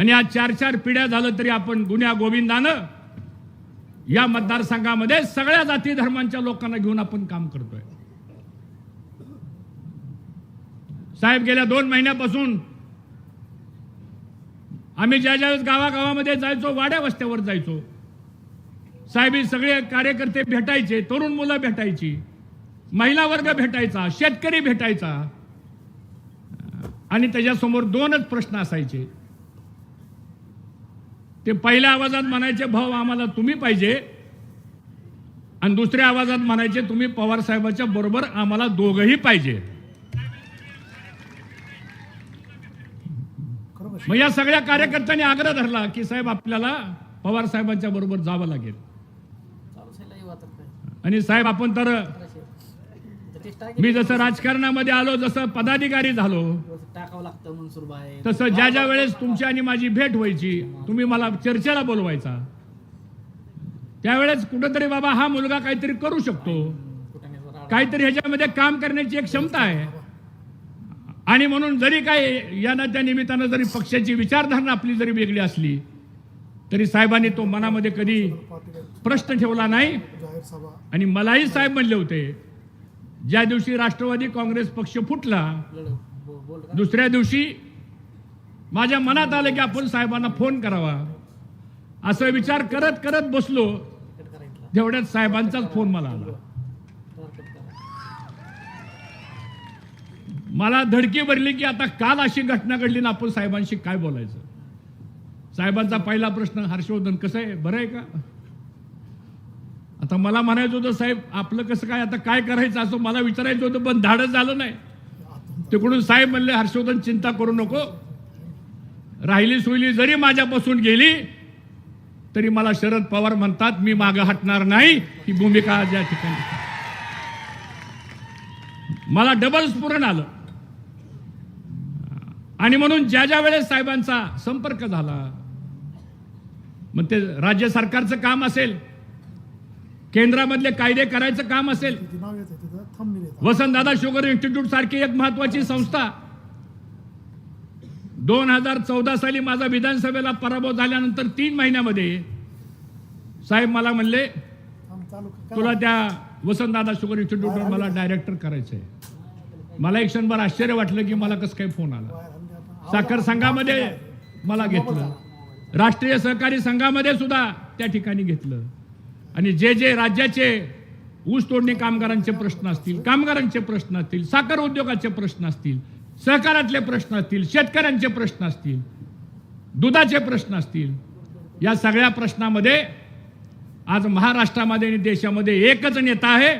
आणि आज चार चार पिढ्या झालं तरी आपण गुन्ह्या गोविंदानं या मतदारसंघामध्ये सगळ्या जाती धर्मांच्या लोकांना घेऊन आपण काम करतोय. साहेब गेल्या दोन महिन्यापासून आम्ही ज्या ज्यावेळेस गावागावामध्ये जायचो वाड्या वस्त्यावर जायचो. साहेब सगळे कार्यकर्ते भेटायचे तरुण मुलं भेटायची महिला वर्ग भेटायचा शेतकरी भेटायचा. आणि त्याच्यासमोर दोनच प्रश्न असायचे. ते पहिल्या आवाजात म्हणायचे भाऊ आम्हाला तुम्ही पाहिजे. आणि दुसऱ्या आवाजात म्हणायचे तुम्ही पवार साहेबाच्या बरोबर आम्हाला दोघही पाहिजे. मग या सगळ्या कार्यकर्त्यांनी आग्रह धरला की साहेब आपल्याला पवार साहेबांच्या बरोबर जावं लागेल. आणि साहेब आपण तर मी जसं राजकारणामध्ये आलो जसं पदाधिकारी झालो टाकावं लागतं मनसुरबाई तसं ज्या ज्या वेळेस तुमची आणि माझी भेट व्हायची तुम्ही मला चर्चेला बोलवायचा. त्यावेळेस कुठंतरी बाबा हा मुलगा काहीतरी करू शकतो. काहीतरी ह्याच्यामध्ये काम करण्याची एक क्षमता आहे. आणि म्हणून जरी काय या ना त्या निमित्तानं जरी पक्षाची विचारधारणा आपली जरी वेगळी असली तरी साहेबांनी तो मनामध्ये कधी प्रश्न ठेवला नाही. आणि मलाही साहेब म्हणले होते ज्या दिवशी राष्ट्रवादी काँग्रेस पक्ष फुटला दुसऱ्या दिवशी माझ्या मनात आलं की आपण साहेबांना फोन करावा. असं विचार करत करत बसलो. तेवढ्यात साहेबांचाच फोन मला आला. मला धडकी भरली की आता काल अशी घटना घडली ना आपण साहेबांशी काय बोलायचं? साहेबांचा पहिला प्रश्न हर्षवर्धन कसं आहे? बरं आहे का? आता मला म्हणायचं होतं साहेब आपलं कसं काय? आता काय करायचं? असं मला विचारायचं होतं पण धाडच झालं नाही. तिकडून साहेब म्हणले हर्षवर्धन चिंता करू नको. राहिली सोयली जरी माझ्यापासून गेली तरी मला शरद पवार म्हणतात मी मागं हटणार नाही. ही भूमिका आज या ठिकाणी. मला डबल स्फुरण आलं. आणि म्हणून ज्या ज्या वेळेस साहेबांचा संपर्क झाला मग ते राज्य सरकारचं काम असेल केंद्रामधले कायदे करायचं काम असेल. वसंतदादा शुगर इन्स्टिट्यूट सारखी एक महत्वाची संस्था. दोन हजार चौदा साली माझा विधानसभेला पराभव झाल्यानंतर तीन महिन्यामध्ये साहेब मला म्हणले. तुला त्या वसंतदादा शुगर इन्स्टिट्यूटवर मला डायरेक्टर करायचं आहे मला एक क्षणभर आश्चर्य वाटलं की मला कसं काही फोन आला. साखर संघामध्ये मला घेतलं. राष्ट्रीय सहकारी संघामध्ये सुद्धा त्या ठिकाणी घेतलं. आणि जे जे राज्याचे ऊस तोडणी कामगारांचे प्रश्न असतील कामगारांचे प्रश्न असतील साखर उद्योगाचे प्रश्न असतील सहकारातले प्रश्न असतील शेतकऱ्यांचे प्रश्न असतील दुधाचे प्रश्न असतील या सगळ्या प्रश्नामध्ये आज महाराष्ट्रामध्ये आणि देशामध्ये एकच नेता आहे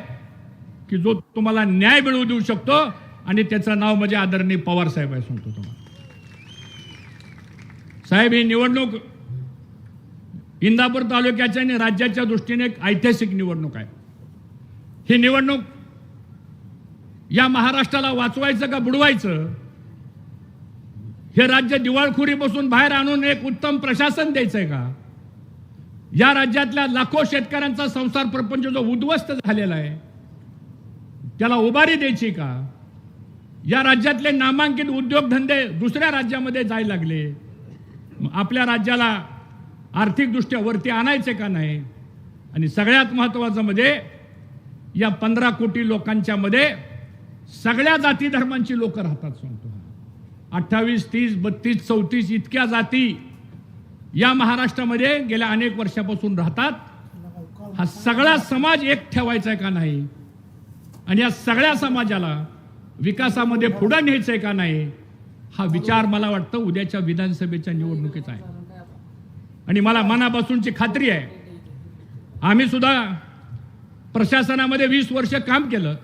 की जो तुम्हाला न्याय मिळवू देऊ शकतो आणि त्याचं नाव म्हणजे आदरणीय पवार साहेब आहे सांगतो तुम्हाला. साहेब ही निवडणूक इंदापूर तालुक्याच्या आणि राज्याच्या दृष्टीने एक ऐतिहासिक निवडणूक आहे. ही निवडणूक या महाराष्ट्राला वाचवायचं का बुडवायचं? हे राज्य दिवाळखोरीपासून बाहेर आणून एक उत्तम प्रशासन द्यायचंय का? या राज्यातल्या लाखो शेतकऱ्यांचा संसार प्रपंच जो उद्ध्वस्त झालेला आहे त्याला उभारी द्यायची का? या राज्यातले नामांकित उद्योगधंदे दुसऱ्या राज्यामध्ये जायला लागले. आपल्या राज्याला आर्थिकदृष्ट्या वरती आणायचे का नाही? आणि सगळ्यात महत्त्वाचं म्हणजे या पंधरा कोटी लोकांच्या मध्ये सगळ्या जाती धर्मांची लोक राहतात सांगतो अठ्ठावीस तीस बत्तीस चौतीस इतक्या जाती या महाराष्ट्रामध्ये गेल्या अनेक वर्षापासून राहतात. हा सगळा समाज एक ठेवायचा आहे का नाही? आणि या सगळ्या समाजाला विकासामध्ये पुढं न्यायचं आहे का नाही? हा विचार मला वाटतं उद्याच्या विधानसभेच्या निवडणुकीचा आहे. आणि मला मनापासूनची खात्री आहे. आम्ही सुद्धा प्रशासनामध्ये वीस वर्ष काम केलं.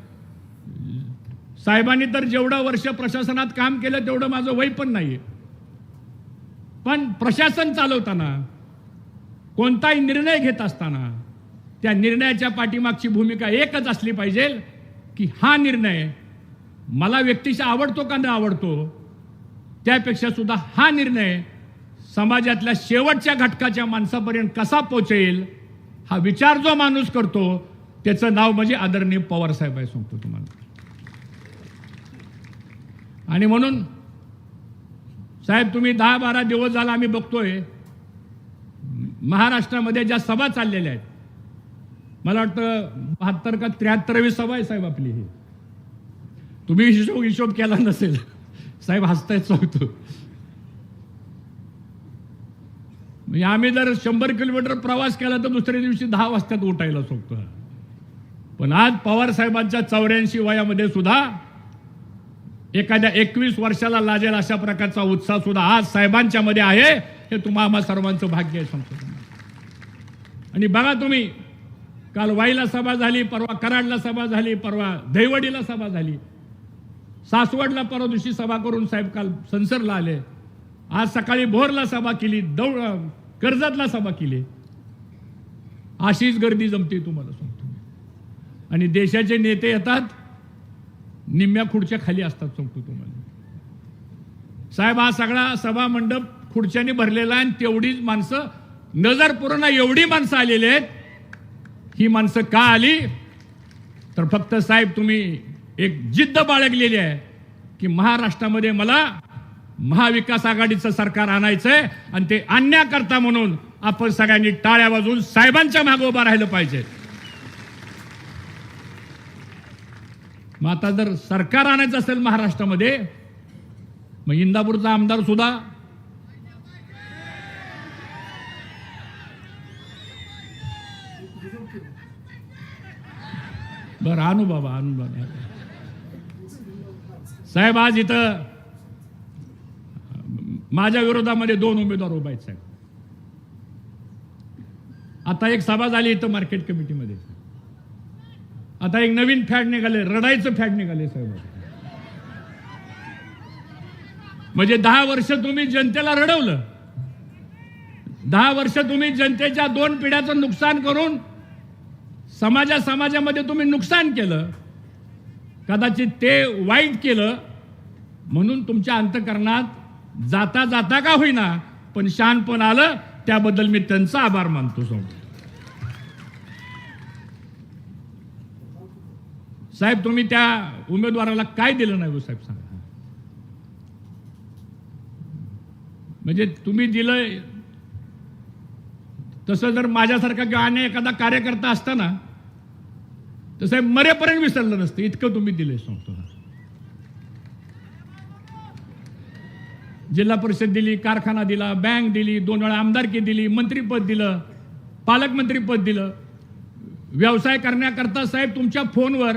साहेबांनी तर जेवढं वर्ष प्रशासनात काम केलं तेवढं माझं वय पण नाही पण प्रशासन चालवताना कोणताही निर्णय घेत असताना त्या निर्णयाच्या पाठीमागची भूमिका एकच असली पाहिजे की हा निर्णय मला व्यक्तिशः आवडतो का न आवडतो त्यापेक्षा सुद्धा हा निर्णय समाजातल्या शेवटच्या घटकाच्या माणसापर्यंत कसा पोचेल हा विचार जो माणूस करतो त्याचं नाव म्हणजे आदरणीय पवार साहेब आहे सांगतो तुम्हाला. आणि म्हणून साहेब तुम्ही दहा बारा दिवस झाला आम्ही बघतोय महाराष्ट्रामध्ये ज्या सभा चाललेल्या आहेत मला वाटतं बहात्तर का त्र्याहत्तरवी सभा आहे साहेब आपली ही. तुम्ही हिशोब हिशोब केला नसेल. साहेब हसतायच सांगतो. म्हणजे आम्ही जर शंभर किलोमीटर प्रवास केला तर दुसऱ्या दिवशी दहा वाजताच उठायला सोपतो पण आज पवार साहेबांच्या चौऱ्याऐंशी वयामध्ये सुद्धा एखाद्या एकवीस वर्षाला लाजेल अशा प्रकारचा उत्साह सुद्धा आज साहेबांच्या मध्ये आहे हे तुम्हा आम्हा सर्वांचं भाग्य आहे सांगतो आणि बघा तुम्ही काल वाईला सभा झाली परवा कराडला सभा झाली परवा दैवडीला सभा झाली. सासवडला परवा दिवशी सभा करून साहेब काल संसरला आले. आज सकाळी भोरला सभा केली दौड कर्जतला सभा केली. अशीच गर्दी जमते तुम्हाला सांगतो आणि देशाचे नेते येतात निम्म्या खुर्च्या खाली असतात सांगतो तुम्हाला साहेब हा सगळा सभा मंडप खुर्च्याने भरलेला आहे आणि तेवढीच माणसं नजर पूर्ण एवढी माणसं आलेली आहेत ही माणसं का आली? तर फक्त साहेब तुम्ही एक जिद्द बाळगलेली आहे की महाराष्ट्रामध्ये मला महाविकास आघाडीचं सरकार आणायचंय आणि ते आणण्याकरता म्हणून आपण सगळ्यांनी टाळ्या बाजून साहेबांच्या मागे उभा राहिलं पाहिजे. मग आता जर सरकार आणायचं असेल महाराष्ट्रामध्ये मग इंदापूरचा आमदार सुद्धा बरं आणू बाबा आणू बाबा. साहेब आज इथं माझ्या विरोधामध्ये दोन उमेदवार उभा आहेत साहेब. आता एक सभा झाली इथं मार्केट कमिटीमध्ये आता एक नवीन फॅड निघाले रडायचं फॅड निघाले साहेब. म्हणजे दहा वर्ष तुम्ही जनतेला रडवलं. दहा वर्ष तुम्ही जनतेच्या दोन पिढ्याचं नुकसान करून समाजा समाजामध्ये तुम्ही नुकसान केलं. कदाचित ते वाईट केलं. म्हणून तुमच्या अंतकरणात जाता जाता का होईना पण शहाणपण आलं त्याबद्दल मी त्यांचा आभार मानतो सांगतो साहेब तुम्ही त्या उमेदवाराला काय दिलं नाही हो साहेब सांगा. म्हणजे तुम्ही दिलं तसं जर माझ्यासारखा किंवा आणि एखादा कार्यकर्ता असताना तर साहेब मरेपर्यंत विसरलं नसतं. इतकं तुम्ही दिले सांगतो जिल्हा परिषद दिली कारखाना दिला बँक दिली दोन वेळा आमदारकी दिली मंत्रीपद दिलं पालकमंत्रीपद दिलं. व्यवसाय करण्याकरता साहेब तुमच्या फोनवर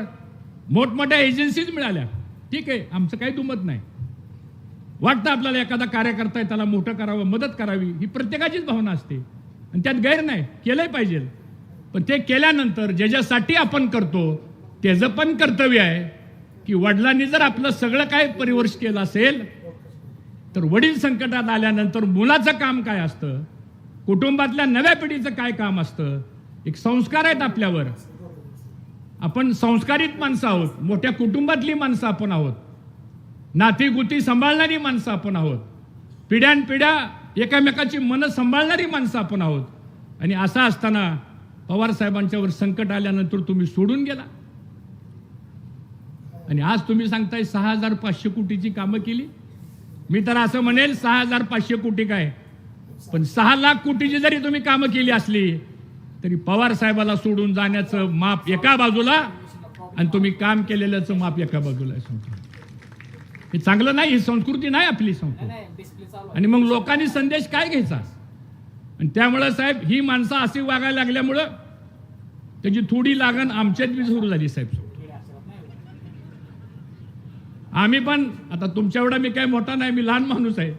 मोठमोठ्या एजन्सीज मिळाल्या. ठीक आहे आमचं काही दुमत नाही. वाटतं आपल्याला एखादा कार्यकर्ता आहे त्याला मोठं करावं मदत करावी ही प्रत्येकाचीच भावना असते. आणि त्यात गैर नाही केलंय पाहिजे. पण ते केल्यानंतर ज्याच्यासाठी आपण करतो त्याचं पण कर्तव्य आहे की वडिलांनी जर आपलं सगळं काय परिवर्ष केलं असेल तर वडील संकटात आल्यानंतर मुलाचं काम काय असतं? कुटुंबातल्या नव्या पिढीचं काय काम असतं? एक संस्कार आहेत आपल्यावर. आपण संस्कारित माणसं आहोत. मोठ्या कुटुंबातली माणसं आपण आहोत. नाती गुती सांभाळणारी माणसं आपण आहोत. पिढ्यानपिढ्या एकामेकाची मनं सांभाळणारी माणसं आपण आहोत. आणि असं असताना पवार साहेबांच्यावर संकट आल्यानंतर तुम्ही सोडून गेला. आणि आज तुम्ही सांगताय सहा हजार पाचशे कोटीची कामं केली. मी तर असं म्हणेल सहा हजार पाचशे कोटी काय? पण सहा लाख कोटीची जरी तुम्ही कामं केली असली तरी पवार साहेबाला सोडून जाण्याचं माप एका बाजूला आणि तुम्ही काम केलेल्याचं माप एका बाजूला हे चांगलं नाही ही संस्कृती नाही आपली आहे. आणि मग लोकांनी संदेश काय घ्यायचा? आणि त्यामुळं साहेब ही माणसं अशी वागायला लागल्यामुळं त्याची थोडी लागण आमच्यात बी सुरू झाली साहेब. आम्ही पण आता तुमच्या एवढा मी काय मोठा नाही मी लहान माणूस आहे.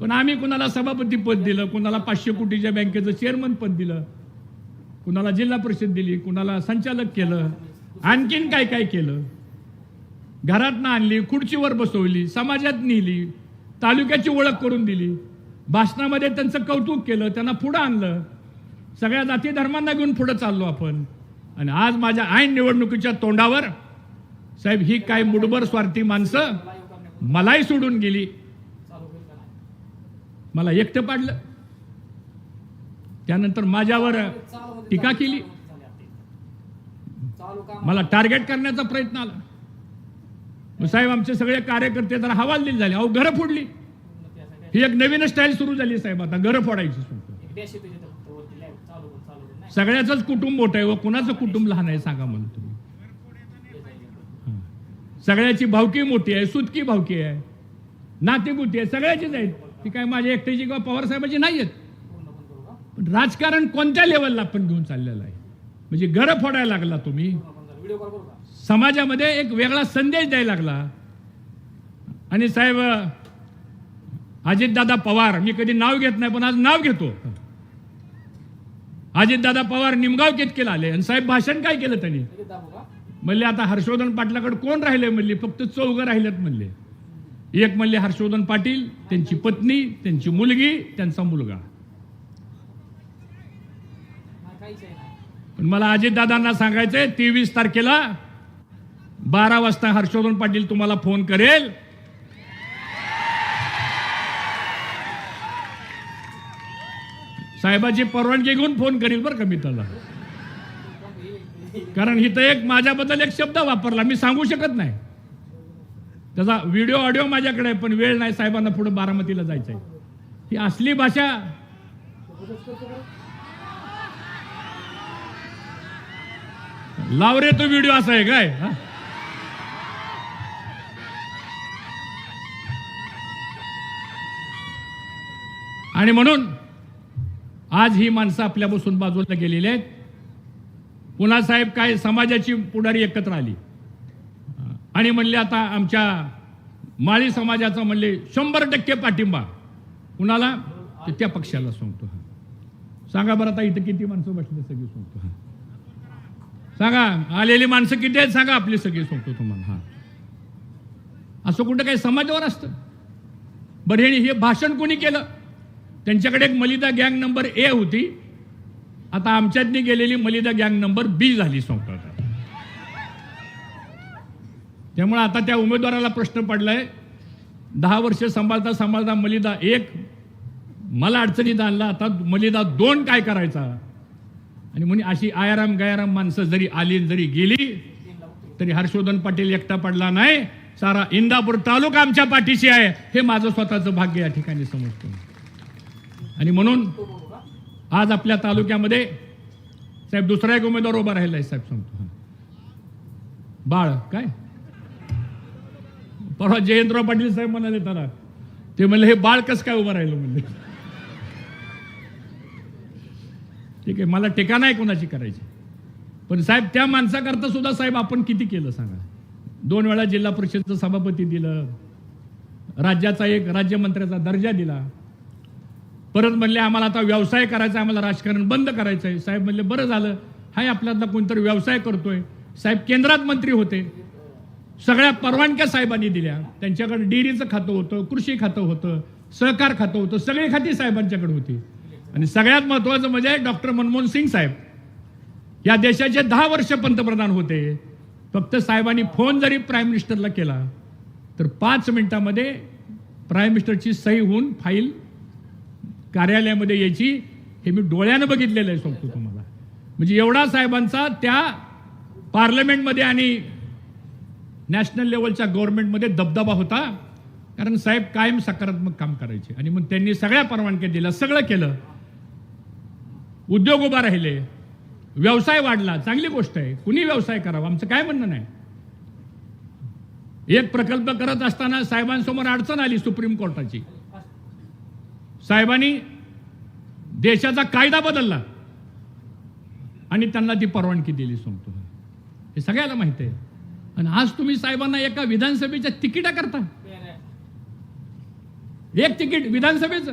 पण आम्ही कुणाला सभापती पद दिलं कुणाला पाचशे कोटीच्या बँकेचं चेअरमन पद दिलं कुणाला जिल्हा परिषद दिली कुणाला संचालक केलं आणखीन काय काय केलं. घरात आणली खुर्चीवर बसवली समाजात नेली तालुक्याची ओळख करून दिली. भाषणामध्ये त्यांचं कौतुक केलं त्यांना पुढं आणलं. सगळ्या जाती धर्मांना घेऊन पुढं चाललो आपण. आणि आज माझ्या ऐन निवडणुकीच्या तोंडावर साहेब ही काय मुडबर स्वार्थी माणसं मलाही सोडून गेली. मला एकटं पाडलं. त्यानंतर माझ्यावर टीका केली. मला टार्गेट करण्याचा प्रयत्न आला. साहेब आमचे सगळे कार्यकर्ते जरा हवालदिल झाले. अहो घरं फोडली. ही एक नवीन स्टाईल सुरू झाली साहेब. आता घरं फोडायची सगळ्याच कुटुंब मोठं आहे व कुणाचं कुटुंब लहान आहे सांगा मला तुम्ही. सगळ्याची भावकी मोठी आहे सुतकी भावकी आहे. नातेगुती आहे सगळ्याचीच आहेत. ती काय माझ्या एकट्याची किंवा पवार साहेबाची नाही आहेत. पण राजकारण कोणत्या लेवलला आपण घेऊन चाललेलं आहे? म्हणजे गर फोडायला लागला तुम्ही. समाजामध्ये एक वेगळा संदेश द्यायला लागला. आणि साहेब अजितदादा पवार मी कधी नाव घेत नाही पण आज नाव घेतो. अजितदादा पवार निमगाव केतकेला आले. आणि साहेब भाषण काय केलं त्यांनी? म्हणले आता हर्षवर्धन पाटलाकडे कोण राहिले? म्हणले फक्त चौघं राहिलेत म्हणले. एक म्हणले हर्षवर्धन पाटील त्यांची पत्नी त्यांची मुलगी त्यांचा मुलगा. पण मला अजितदादांना सांगायचंय तेवीस तारखेला बारा वाजता हर्षवर्धन पाटील तुम्हाला फोन करेल. साहेबाची परवानगी घेऊन फोन करील बरं का मी त्याला. कारण इथं एक माझ्याबद्दल एक शब्द वापरला. मी सांगू शकत नाही. त्याचा व्हिडिओ ऑडिओ माझ्याकडे आहे पण वेळ नाही साहेबांना पुढे बारामतीला जायचं आहे ही असली भाषा लाव रे तो व्हिडिओ असा आहे काय हा? आणि म्हणून आज ही माणसं आपल्यापासून बाजूला गेलेली आहेत. पुन्हा साहेब काय समाजाची पुढारी एकत्र आली. आणि म्हणले आता आमच्या माळी समाजाचा म्हणले शंभर टक्के पाठिंबा. कुणाला? तर त्या पक्षाला सांगतो हा. सांगा बरं आता इथं किती माणसं बसले सगळी सांगतो हा. सांगा आलेली माणसं किती आहेत सांगा आपली सगळी सांगतो तुम्हाला हा. असं कुठं काही समाजावर असतं? बरं हे हे भाषण कोणी केलं? त्यांच्याकडे एक मलिदा गँग नंबर ए होती. आता आमच्यातनी गेलेली मलिदा गँग नंबर बी झाली संस्था आता त्यामुळे आता त्या उमेदवाराला प्रश्न पडलाय दहा वर्ष सांभाळता सांभाळता मलिदा एक मला अडचणीत आणला आता मलिदा दोन काय करायचा? आणि म्हणे अशी आयाराम गयाराम माणसं जरी आली जरी गेली तरी हर्षवर्धन पाटील एकटा पडला नाही. सारा इंदापूर तालुका आमच्या पाठीशी आहे. हे माझं स्वतःचं भाग्य या ठिकाणी समजतो. आणि म्हणून आज आपल्या तालुक्यामध्ये साहेब दुसरा एक उमेदवार उभा राहिला आहे साहेब सांगतो बाळ काय? परवा जयंतराव पाटील साहेब म्हणाले त्याला ते म्हणले हे बाळ कसं काय उभं राहिलं? म्हणले. ठीक आहे मला टीका नाही कोणाची करायची. पण साहेब त्या माणसाकरता सुद्धा साहेब आपण किती केलं सांगा? दोन वेळा जिल्हा परिषदचं सभापती दिलं राज्याचा एक राज्यमंत्र्याचा दर्जा दिला. परत म्हणले आम्हाला आता व्यवसाय करायचा आहे, आम्हाला राजकारण बंद करायचं आहे साहेब म्हणले बरं झालं. हाय आपल्यातला कोणतरी व्यवसाय करतोय. साहेब केंद्रात मंत्री होते. सगळ्या परवानग्या साहेबांनी दिल्या. त्यांच्याकडे डेअरीचं खातं होतं कृषी खातं होतं सहकार खातं होतं सगळी खाती साहेबांच्याकडे होती. आणि सगळ्यात महत्वाचं म्हणजे डॉक्टर मनमोहन सिंग साहेब. या देशाचे दहा वर्ष पंतप्रधान होते. फक्त साहेबांनी फोन जरी प्राईम मिनिस्टरला केला तर पाच मिनिटामध्ये प्राईम मिनिस्टरची सही होऊन फाईल कार्यालयामध्ये यायची हे मी डोळ्यानं बघितलेलं आहे सांगतो तुम्हाला. म्हणजे एवढा साहेबांचा त्या पार्लमेंटमध्ये आणि नॅशनल लेवलच्या गव्हर्नमेंटमध्ये दबदबा होता. कारण साहेब कायम सकारात्मक काम करायचे. आणि मग त्यांनी सगळ्या परवानग्या दिल्या सगळं केलं. उद्योग उभा राहिले. व्यवसाय वाढला. चांगली गोष्ट आहे. कुणी व्यवसाय करावा? आमचं काय म्हणणं नाही. एक प्रकल्प करत असताना साहेबांसमोर अडचण आली सुप्रीम कोर्टाची. साहेबांनी देशाचा कायदा बदलला. आणि त्यांना ती परवानगी दिली सांगतो हे सगळ्याला माहिती आहे. आणि आज तुम्ही साहेबांना एका विधानसभेच्या तिकिटा करता. एक तिकीट विधानसभेचं?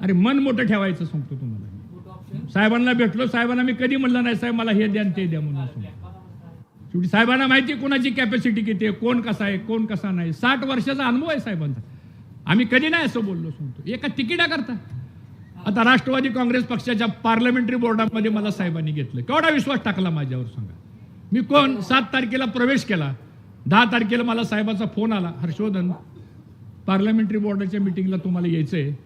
अरे मन मोठं ठेवायचं सांगतो तुम्हाला साहेबांना भेटलो साहेबांना मी कधी म्हणलं नाही साहेब मला हे द्या ते द्या म्हणून सांगतो. शेवटी साहेबांना माहिती कोणाची कॅपॅसिटी किती आहे कोण कसा आहे कोण कसा नाही. साठ वर्षाचा अनुभव आहे साहेबांचा. आम्ही कधी नाही असं बोललो सांगतो. एका तिकिटा करता. आता राष्ट्रवादी काँग्रेस पक्षाच्या पार्लमेंटरी बोर्डामध्ये मला साहेबांनी घेतलं. केवढा विश्वास टाकला माझ्यावर सांगा. मी कोण? सात तारखेला प्रवेश केला. दहा तारखेला मला साहेबाचा फोन आला. हर्षवर्धन पार्लमेंटरी बोर्डाच्या मिटिंगला तुम्हाला यायचं आहे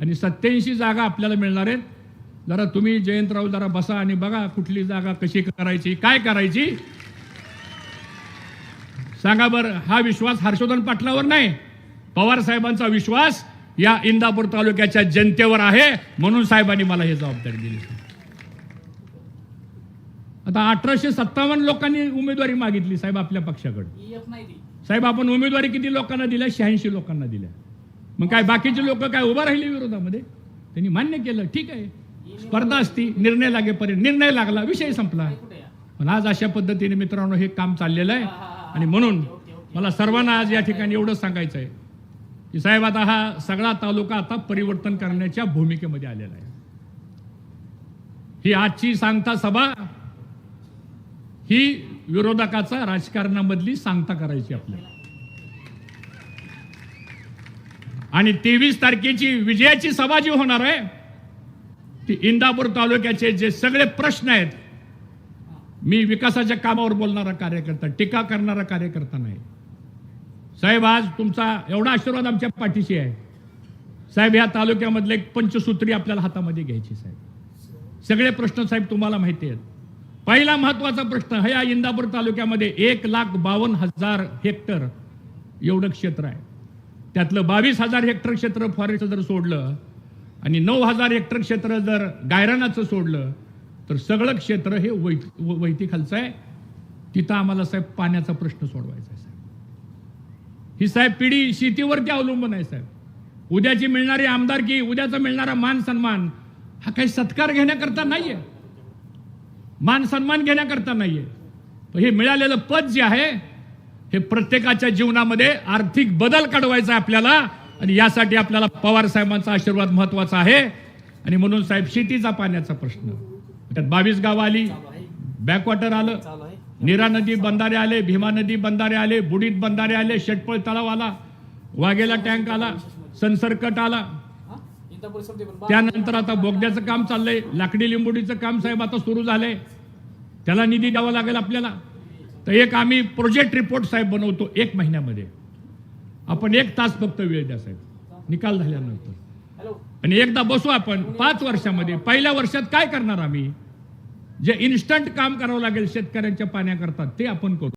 आणि सत्याऐंशी जागा आपल्याला मिळणार आहेत. जरा तुम्ही जयंतराव जरा बसा आणि बघा कुठली जागा कशी करायची काय करायची. सांगा बरं हा विश्वास हर्षवर्धन पाटलावर नाही. पवार साहेबांचा विश्वास या इंदापूर तालुक्याच्या जनतेवर आहे. म्हणून साहेबांनी मला हे जबाबदारी दिली. आता अठराशे सत्तावन्न लोकांनी उमेदवारी मागितली साहेब आपल्या पक्षाकडे साहेब आपण उमेदवारी किती लोकांना दिल्या? शहाऐंशी लोकांना दिल्या. मग काय बाकीचे लोक काय उभा राहिले विरोधामध्ये? त्यांनी मान्य केलं. ठीक आहे. स्पर्धा असती. निर्णय लागेपर्यंत निर्णय लागला. विषय संपला. पण आज अशा पद्धतीने मित्रांनो हे काम चाललेलं आहे. आणि म्हणून मला सर्वांना आज या ठिकाणी एवढंच सांगायचं आहे की साहेब आता हा सगळा तालुका आता परिवर्तन करण्याच्या भूमिकेमध्ये आलेला आहे. ही आजची सांगता सभा ही विरोधकाचा राजकारणामधली सांगता करायची आपल्याला. आणि तेवीस तारखेची विजयाची सभा जी होणार आहे ती इंदापूर तालुक्याचे जे सगळे प्रश्न आहेत मी विकासाच्या कामावर बोलणारा कार्यकर्ता टीका करणारा कार्यकर्ता नाही. साहेब आज तुमचा एवढा आशीर्वाद आमच्या पाठीशी आहे. साहेब या तालुक्यामधले एक पंचसूत्री आपल्याला हातामध्ये घ्यायची साहेब. सगळे प्रश्न साहेब तुम्हाला माहिती आहेत. पहिला महत्त्वाचा प्रश्न हा या इंदापूर तालुक्यामध्ये एक लाख बावन्न हजार हेक्टर एवढं क्षेत्र आहे. त्यातलं बावीस हजार हेक्टर क्षेत्र फॉरेस्ट जर सोडलं आणि नऊ हजार हेक्टर क्षेत्र जर गायरानाचं सोडलं तर सगळं क्षेत्र हे वै वैतीखालचं आहे. तिथं आम्हाला साहेब पाण्याचा प्रश्न सोडवायचा आहे साहेब. ही साहेब पिढी शेतीवरती अवलंबून आहे साहेब. उद्याची मिळणारी आमदारकी उद्याचा मिळणारा मान सन्मान हा काही सत्कार घेण्याकरता नाहीये. मान सन्मान घेण्याकरता नाहीये. तर हे मिळालेलं पद जे आहे हे प्रत्येकाच्या जीवनामध्ये आर्थिक बदल घडवायचा आहे आपल्याला आणि यासाठी आपल्याला पवार साहेबांचा आशीर्वाद महत्त्वाचा आहे. आणि म्हणून साहेब शेतीचा पाण्याचा प्रश्न. त्यात बावीस गाव आली बॅकवॉटर आलं. नीरा नदी बंधारे आले भीमा नदी बंधारे आले बुडीत बंधारे आले शेटपळ तलाव आला वाघेला टँक आला संसर्कट आला. त्यानंतर आता बोगद्याचं काम चाललंय लाकडी लिंबोडीचं काम साहेब आता सुरू झालंय. त्याला निधी द्यावा लागेल आपल्याला. तर एक आम्ही प्रोजेक्ट रिपोर्ट साहेब बनवतो एक महिन्यामध्ये. आपण एक तास फक्त वेळ द्या साहेब. निकाल झाल्यानंतर. आणि एकदा बसू आपण पाच वर्षामध्ये पहिल्या वर्षात काय करणार आम्ही? जे इन्स्टंट काम करावं लागेल शेतकऱ्यांच्या पाण्याकरता ते आपण करू.